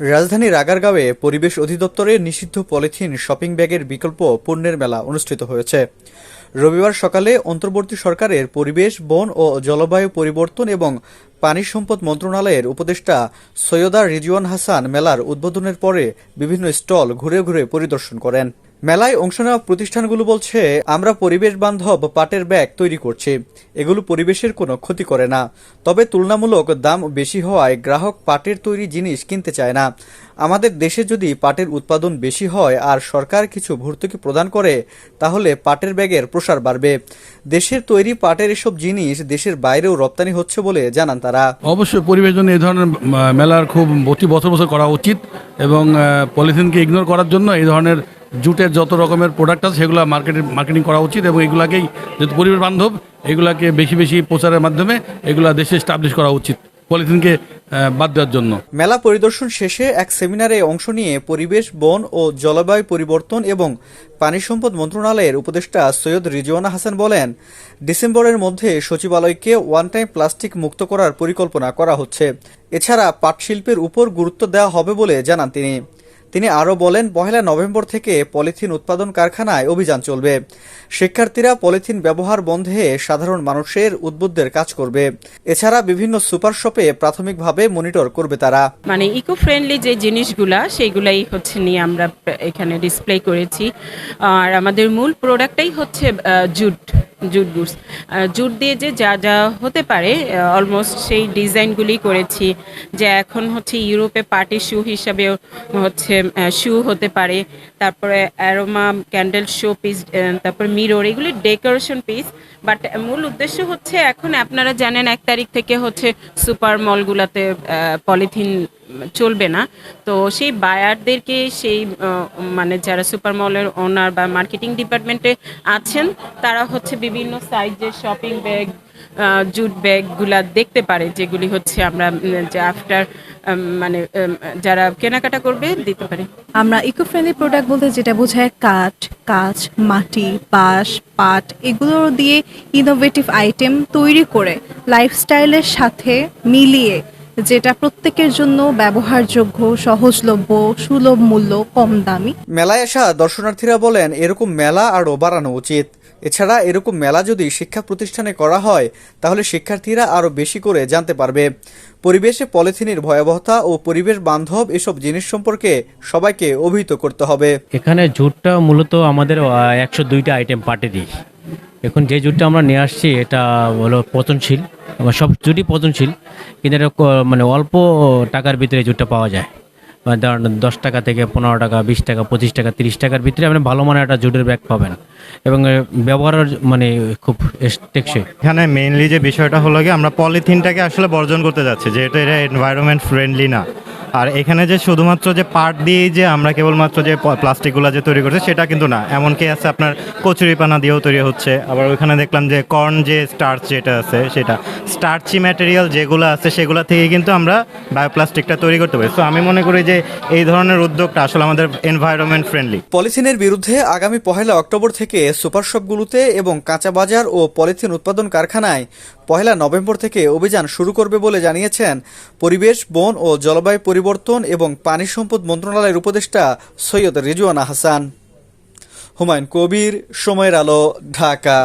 রাজধানীর আগারগাঁওয়ে পরিবেশ অধিদপ্তরের নিষিদ্ধ পলিথিন শপিং ব্যাগের বিকল্প পণ্যের মেলা অনুষ্ঠিত হয়েছে। রবিবার সকালে অন্তর্বর্তী সরকারের পরিবেশ, বন ও জলবায়ু পরিবর্তন এবং পানি সম্পদ মন্ত্রণালয়ের উপদেষ্টা সৈয়দা রিজওয়ান হাসান মেলার উদ্বোধনের পরে বিভিন্ন স্টল ঘুরে ঘুরে পরিদর্শন করেন। মেলায় অংশ নেওয়া প্রতিষ্ঠানগুলো বলছে, আমরা পরিবেশ বান্ধব পাটের ব্যাগ তৈরি করছি। এগুলো পরিবেশের কোনো ক্ষতি করে না। তবে তুলনামূলক দাম বেশি হওয়ায় গ্রাহক পাটের তৈরি জিনিস কিনতে চায় না। আমাদের দেশে যদি পাটের উৎপাদন বেশি হয় আর সরকার কিছু ভর্তুকি প্রদান করে, তাহলে পাটের ব্যাগের প্রসার বাড়বে। দেশের তৈরি পাটের এসব জিনিস দেশের বাইরেও রপ্তানি হচ্ছে বলে জানান তারা। অবশ্যই পরিবেশ জন্য এই ধরনের মেলার খুব প্রতি বছর বছর করা উচিত এবং পলিথিনকে ইগনোর করার জন্য এই ধরনের জুটের যত রকমের প্রোডাক্ট আছে, সেগুলো মার্কেটে মার্কেটিং করা উচিত এবং এগুলাকেই যেহেতু পরিবেশ বান্ধব, এগুলাকে বেশি বেশি প্রচারের মাধ্যমে এগুলা দেশে স্টাবলিশ করা উচিত পলিথিনকে বাদ দেওয়ার জন্য। মেলা পরিদর্শন শেষে এক সেমিনারে অংশ নিয়ে পরিবেশ, বন ও জলবায়ু পরিবর্তন এবং পানি সম্পদ মন্ত্রণালয়ের উপদেষ্টা সৈয়দ রিজওয়ানা হাসান বলেন, ডিসেম্বরের মধ্যে সচিবালয়কে ওয়ান টাইম প্লাস্টিক মুক্ত করার পরিকল্পনা করা হচ্ছে। এছাড়া পাট শিল্পের উপর গুরুত্ব দেওয়া হবে বলে জানান তিনি। তিনি আরও বলেন, পহেলা নভেম্বর থেকে পলিথিন উৎপাদন কারখানায় অভিযান চলবে। শিক্ষার্থীরা পলিথিন ব্যবহার বন্ধে সাধারণ মানুষের উদ্বুদ্ধের কাজ করবে। এছাড়া বিভিন্ন সুপার শপে প্রাথমিকভাবে মনিটর করবে তারা। মানে ইকো ফ্রেন্ডলি যে জিনিসগুলা, সেইগুলাই হচ্ছে নিয়ে আমরা এখানে ডিসপ্লে করেছি। আর আমাদের মূল প্রোডাক্টটাই হচ্ছে জুট। Jute goods. জুট দিয়ে যে যা যা হতে পারে অলমোস্ট সেই ডিজাইনগুলি করেছি যে এখন হচ্ছে ইউরোপে পার্টি শু হিসাবেও হচ্ছে শু হতে পারে, তারপরে অ্যারোমা ক্যান্ডেল শো পিস তারপর মিরর এগুলি ডেকোরেশন পিস বাট মূল উদ্দেশ্য হচ্ছে এখন আপনারা জানেন এক তারিখ থেকে হচ্ছে সুপার মলগুলোতে পলিথিন চলবে না। তো সেই বায়ারদেরকে সেই মানে যারা সুপার মলের ওনার বা মার্কেটিং ডিপার্টমেন্টে আছেন, তারা হচ্ছে বিভিন্ন সাইজের শপিং ব্যাগ জুট ব্যাগগুলা দেখতে পারে, যেগুলি হচ্ছে আমরা যে আফটার মানে যারা কেনাকাটা করবে, দিতে পারে। আমরা ইকো ফ্রেন্ডলি প্রোডাক্ট বলতে যেটা বোঝায় কাঠ, কাঁচ, মাটি, বাঁশ, পাট, এগুলো দিয়ে ইনোভেটিভ আইটেম তৈরি করে লাইফস্টাইলের সাথে মিলিয়ে যেটা প্রত্যেকের জন্য ব্যবহারযোগ্য সহজলভ্য সুলভ মূল্য কম দামি। মেলায় আসা দর্শনার্থীরা বলেন এরকম মেলা আরও বাড়ানো উচিত। এছাড়া এরকম মেলা যদি শিক্ষা প্রতিষ্ঠানে করা হয় তাহলে শিক্ষার্থীরা আরও বেশি করে জানতে পারবে। পরিবেশে পলিথিনের ভয়াবহতা ও পরিবেশ বান্ধব এসব জিনিস সম্পর্কে সবাইকে অভিহিত করতে হবে। এখানে জুটটা মূলত আমাদের একশো দুইটা আইটেম পাঠিয়ে দিই। এখন যে জুটটা আমরা নিয়ে আসছি, এটা হলো পচনশীল সব জুটই পচনশীল কিন্তু এটা মানে অল্প টাকার ভিতরে জুটটা পাওয়া যায়। মানে ধরেন দশ টাকা থেকে পনেরো টাকা, বিশ টাকা, পঁচিশ টাকা, তিরিশ টাকার ভিতরে আপনি ভালো মানের একটা জুটের ব্যাগ পাবেন। এবং ব্যবহারের মানে খুব টেকসই। এখানে মেইনলি যে বিষয়টা হলো কি আমরা পলিথিনটাকে আসলে বর্জন করতে যাচ্ছি, যেহেতু এটা এনভায়রনমেন্ট ফ্রেন্ডলি না। আর এখানে যে শুধুমাত্র যে পার্ট দিয়েই যে আমরা কেবলমাত্র যে প্লাস্টিকগুলো যে তৈরি করছে, সেটা কিন্তু না। এমনকি আছে আপনার কচুরিপানা দিয়েও তৈরি হচ্ছে। আবার ওইখানে দেখলাম যে কর্ন যে স্টার্চ যেটা আছে, সেটা। স্টার্চি ম্যাটেরিয়াল যেগুলো আছে, সেগুলো থেকে কিন্তু আমরা বায়োপ্লাস্টিকটা তৈরি করতে পারি। তো আমি মনে করি যে এই ধরনের উদ্যোগটা আসলে আমাদের এনভায়রনমেন্ট ফ্রেন্ডলি পলিথিনের বিরুদ্ধে আগামী পহেলা অক্টোবর থেকে সুপার শপগুলোতে এবং কাঁচা বাজার ও পলিথিন উৎপাদন কারখানায় পহেলা নভেম্বর থেকে অভিযান শুরু করবে বলে জানিয়েছেন পরিবেশ, বন ও জলবায়ু পরিবর্তন এবং পানি সম্পদ মন্ত্রণালয়ের উপদেষ্টা সৈয়দ রিজওয়ানা হাসান। হুমায়ুন কবির সময়ের আলো ঢাকা।